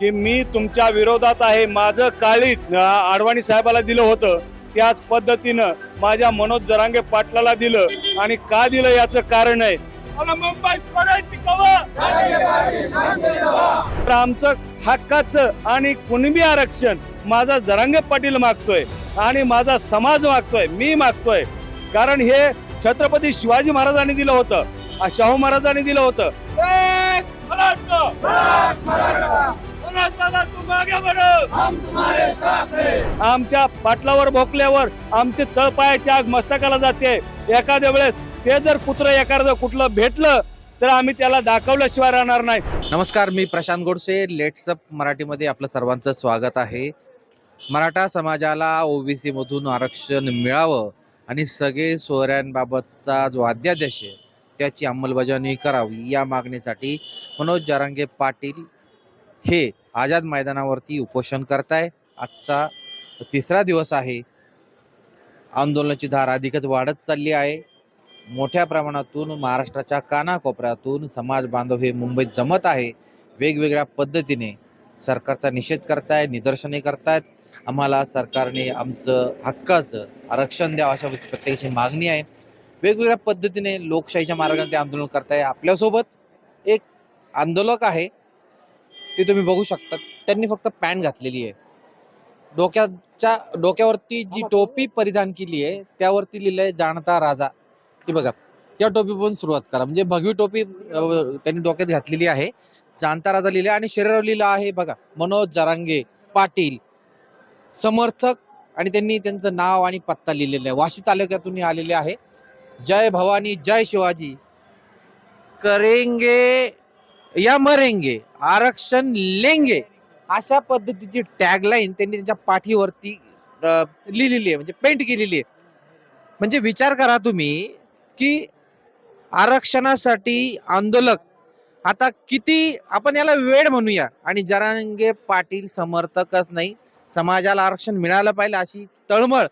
की मी तुमच्या विरोधात आहे. माझं काळीच आडवाणी साहेबाला दिलं होतं. त्याच पद्धतीनं माझ्या मनोज जरांगे पाटलाला दिलं आणि का दिलं याचं कारण आहे. मला मुंबईत पडायची तर आमचं हक्काचं आणि कुणबी आरक्षण माझा जरांगे पाटील मागतोय आणि माझा समाज मागतोय मी मागतोय. कारण हे छत्रपती शिवाजी महाराजांनी दिलं होतं शाहू महाराजांनी दिलं होतं. दादा, तू मागे आमच्या पाटलावर भोकल्यावर आमचे तळपायाची आग मस्तकाला जाते. एखाद्या वेळेस ते जर कुत्र एखादं कुठलं भेटलं तर आम्ही त्याला दाखवल्याशिवाय राहणार नाही. नमस्कार मी प्रशांत गोडसे. लेट्सअप मराठीमध्ये आपलं सर्वांचं स्वागत आहे. मराठा समाजाला ओबीसी मधून आरक्षण मिळावं आणि सगळे सोहऱ्यांबाबतचा जो अध्यादेश आहे त्याची अंमलबजावणी करावी या मागणीसाठी मनोज जारांगे पाटील हे आझाद मैदानावरती उपोषण करताय. आजचा तिसरा दिवस आहे. आंदोलनाची धार अधिकच वाढत चालली आहे. मोठ्या प्रमाणातून महाराष्ट्राच्या कानाकोपऱ्यातून समाज बांधव हे मुंबईत जमत आहे. वेगवेगळ्या पद्धतीने सरकारचा निषेध करताय निदर्शने करतायत. आम्हाला सरकारने आमचं हक्काचं आरक्षण द्यावं अशा प्रत्येकाची मागणी आहे. वेगवेगळ्या पद्धतीने लोकशाहीच्या मार्गाने ते आंदोलन करताय आपल्यासोबत. एक आंदोलक आहे. ते तुम्ही बघू शकता. त्यांनी फक्त पॅन्ट घातलेली आहे. डोक्याच्या डोक्यावरती जी टोपी परिधान केली आहे त्यावरती लिहिलंय आहे जाणता राजा. ही बघा या टोपी पण सुरुवात करा. म्हणजे भगवी टोपी त्यांनी डोक्यात घातलेली आहे. जाणता राजा लिहिला आणि शरीरावर लिहिलं आहे बघा मनोज जरांगे पाटील. समर्थक आणि त्यांनी त्यांचं नाव आणि पत्ता लिहिलेला आहे. वाशी तालुक्यातून आलेले आहे. जय भवानी जय शिवाजी. करेंगे या मरेंगे. आरक्षण लेंगे अशा पद्धतीची टॅगलाईन त्यांनी त्यांच्या पाठीवरती लिहिलेली आहे म्हणजे पेंट केलेली आहे. म्हणजे विचार करा तुम्ही की आरक्षणासाठी आंदोलक आता किती आपण याला वेळ म्हणूया. आणि जरांगे पाटील समर्थकच नाही. समाजाला आरक्षण मिळालं पाहिजे अशी तळमळ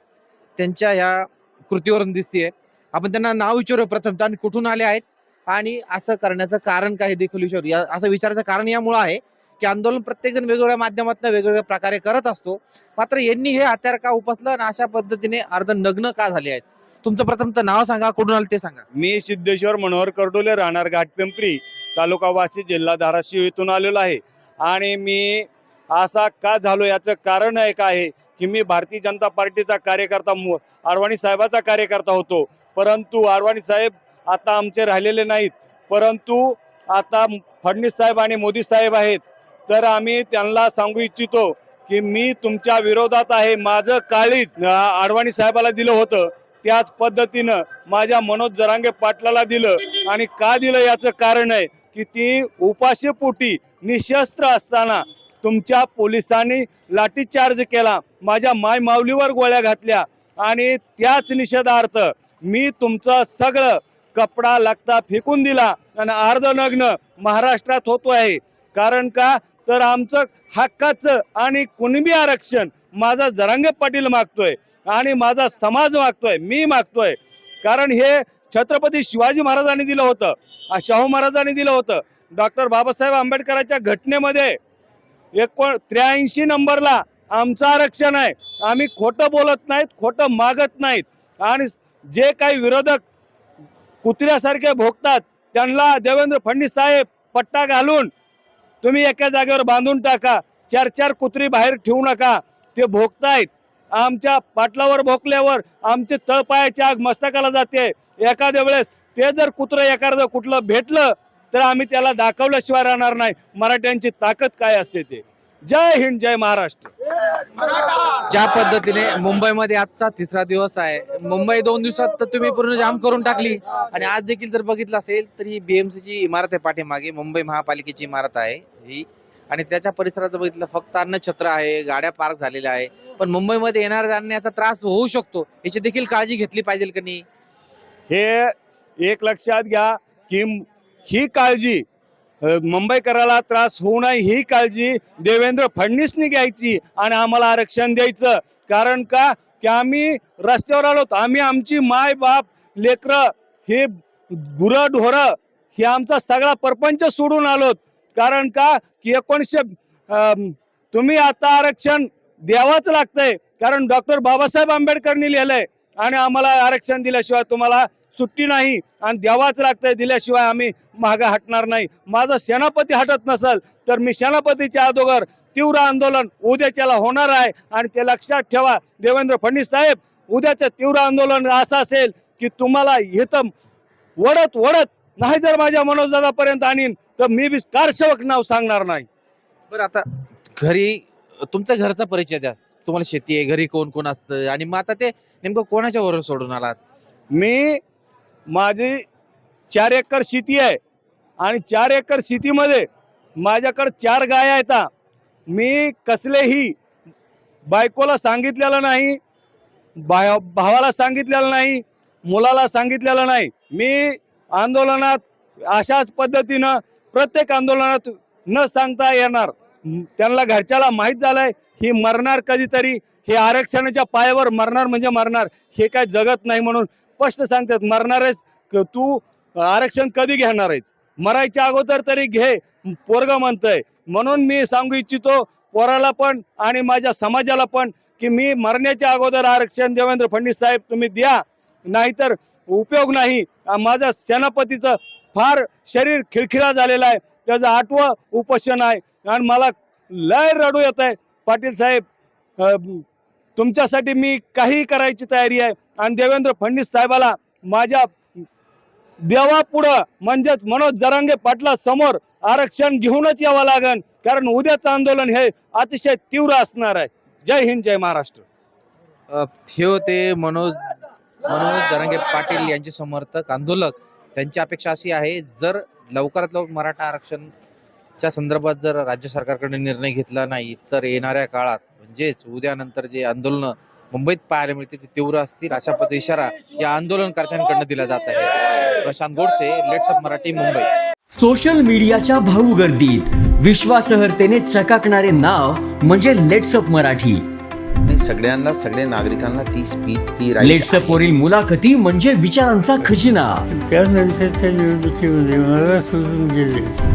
त्यांच्या ह्या कृतीवरून दिसतीये. आपण त्यांना नाव विचारू प्रथम. आणि कुठून आले आहेत? आणि असं करण्याचं कारण काय देखील विचारू. या असं विचारायचं कारण यामुळं आहे की आंदोलन प्रत्येकजण वेगवेगळ्या माध्यमातून वेगवेगळ्या प्रकारे करत असतो. मात्र यांनी हे हत्यार का उपसलं? आणि अशा पद्धतीने अर्ध नग्न का झाले आहेत? तुमचं प्रथम तर नाव सांगा कुठून आलं ते सांगा. मी सिद्धेश्वर मनोहर कर्डोले राहणार घाटपिंपरी तालुका वाशी जिल्हा धाराशिव इथून आलेलो आहे. आणि मी असा का झालो याचं कारण एक आहे की मी भारतीय जनता पार्टीचा कार्यकर्ता आडवाणी साहेबाचा कार्यकर्ता होतो. परंतु आडवाणी साहेब आता आमचे राहिलेले नाहीत. परंतु आता फडणवीस साहेब आणि मोदी साहेब आहेत. तर आम्ही त्यांना सांगू इच्छितो की मी तुमच्या विरोधात आहे. माझं काळीच आडवाणी साहेबाला दिलं होतं. त्याच पद्धतीनं माझ्या मनोज जरांगे पाटलाला दिलं. आणि का दिलं याचं कारण आहे की ती उपाशीपोटी निशस्त्र असताना तुमच्या पोलिसांनी लाठीचार्ज केला. माझ्या माय माऊलीवर गोळ्या घातल्या. आणि त्याच निषेधार्थ मी तुमचं सगळं कपडा लागता फेकून दिला आणि अर्धनग्न महाराष्ट्रात होतो आहे. कारण का? तर आमचं हक्काचं आणि कुणबी आरक्षण माझा जरांगे पाटील मागतोय आणि माझा समाज मागतोय मी मागतोय. कारण हे छत्रपती शिवाजी महाराजांनी दिलं होतं. शाहू महाराजांनी दिलं होतं. डॉक्टर बाबासाहेब आंबेडकरांच्या घटनेमध्ये एकोण त्र्याऐंशी नंबरला आमचं आरक्षण आहे. आम्ही खोटं बोलत नाहीत खोटं मागत नाहीत. आणि जे काही विरोधक कुत्र्यासारखे भोगतात. त्यांना देवेंद्र फडणवीस साहेब पट्टा घालून तुम्ही एका जागेवर बांधून टाका. चार चार कुत्री बाहेर ठेवू नका. ते भोगतायत. आमच्या पाटलावर भोकल्यावर आमचे तळपायाची आग मस्तकाला जाते. एखाद्या वेळेस ते जर कुत्रं एखादं कुठलं भेटलं तर आम्ही त्याला दाखवल्याशिवाय राहणार नाही. मराठ्यांची ताकद काय असते ते? जय हिंद जय महाराष्ट्र. ज्या पद्धतीने मुंबईमध्ये आजचा तिसरा दिवस आहे मुंबई दोन दिवसात तर तुम्ही पूर्ण जाम करून टाकली. आणि आज देखील जर बघितलं असेल तर ही BMC ची इमारत आहे पाठीमागे मुंबई महापालिकेची इमारत आहे ही. आणि त्याच्या परिसरात जर बघितलं फक्त अन्नछत्र आहे गाड्या पार्क झालेल्या आहे. पण मुंबईमध्ये येणार जाण्याचा त्रास होऊ शकतो याची देखील काळजी घेतली पाहिजे का नाही? हे एक लक्षात घ्या की ही काळजी मुंबईकराला त्रास होऊ नये ही काळजी देवेंद्र फडणवीसनी घ्यायची आणि आम्हाला आरक्षण द्यायचं. कारण का? की आम्ही रस्त्यावर आलो आम्ही आमची माय बाप लेकरं हे गुरं ढोरं हे आमचा सगळा परपंच सोडून आलोत कारण का? की एकोणीसशे तुम्ही आता आरक्षण द्यावंच लागतंय. कारण डॉक्टर बाबासाहेब आंबेडकरनी लिहिलंय. आणि आम्हाला आरक्षण दिल्याशिवाय तुम्हाला सुट्टी नाही आणि द्यावाच लागतंय दिल्याशिवाय आम्ही मागं हटणार नाही. माझा सेनापती हटत नसल तर मी सेनापतीच्या अगोदर तीव्र आंदोलन उद्याच्याला होणार आहे आणि ते लक्षात ठेवा. देवेंद्र फडणवीस साहेब उद्याचं तीव्र आंदोलन असं असेल की तुम्हाला इथं वडत वडत नाही जर माझ्या मनोजदादापर्यंत आणीन तर मी बी कारसेवक नाव सांगणार नाही. बरं आता घरी तुमच्या घरचा परिचय द्या. तुम्हाला शेती आहे घरी कोण कोण असतं? आणि मग आता ते नेमकं कोणाच्या वर सोडून आलात? मी माझी चार एकर शेती आहे. आणि चार एकर शेतीमध्ये माझ्याकडं चार गाय आहेत मी कसलेही बायकोला सांगितलेलं नाही बा भावाला सांगितलेलं नाही मुलाला सांगितलेलं नाही. मी आंदोलनात अशाच पद्धतीनं प्रत्येक आंदोलनात न सांगता येणार. त्यांना घरच्याला माहीत झालंय ही मरणार कधीतरी हे आरक्षणाच्या पायावर मरणार म्हणजे मरणार हे काय जगत नाही म्हणून स्पष्ट सांगतात मरणार आहेस तू आरक्षण कधी घेणार आहेस? मरायच्या अगोदर तरी घे पोरग म्हणतंय. म्हणून मी सांगू इच्छितो पोराला पण आणि माझ्या समाजाला पण की मी मरण्याच्या अगोदर आरक्षण देवेंद्र फडणवीस साहेब तुम्ही द्या. नाहीतर उपयोग नाही. माझा माझ्या सेनापतीचं फार शरीर खिळखिळा झालेलं आहे. त्याचं आठवं उपोषण आहे. आणि मला लय रडू येत आहे पाटील साहेब तुमच्यासाठी मी काही करायची तयारी आहे. आणि देवेंद्र फडणवीस साहेबाला माझ्या देवापुढं म्हणजेच मनोज जरांगे पाटला समोर आरक्षण घेऊनच यावं लागन कारण उद्याचं आंदोलन हे अतिशय तीव्र असणार आहे. जय हिंद जय महाराष्ट्र. हे होते मनोज मनोज जरांगे पाटील यांचे समर्थक आंदोलक. त्यांची अपेक्षा अशी आहे जर लवकरात लवकर मराठा आरक्षणच्या संदर्भात जर राज्य सरकारकडे निर्णय घेतला नाही तर येणाऱ्या काळात म्हणजेच उद्यानंतर जे आंदोलन मुंबईत पाहायला मिळते ते तीव्र असतील अशा पद्धती इशारा या आंदोलनकर्त्यांकडनं दिला जात आहे. Prashant Godse let's up Marathi Mumbai. Social मीडियाच्या भाऊ गर्दीत विश्वासार्हतेने चकाकणारे नाव म्हणजे लेट्सअप मराठी. नाही सगळ्यांना सगळ्या नागरिकांना ती स्पीच ती लेट्सअप. वरील मुलाखती म्हणजे विचारांचा खजिना.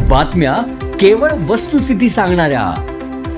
बातम्या केवळ वस्तुस्थिती सांगणाऱ्या.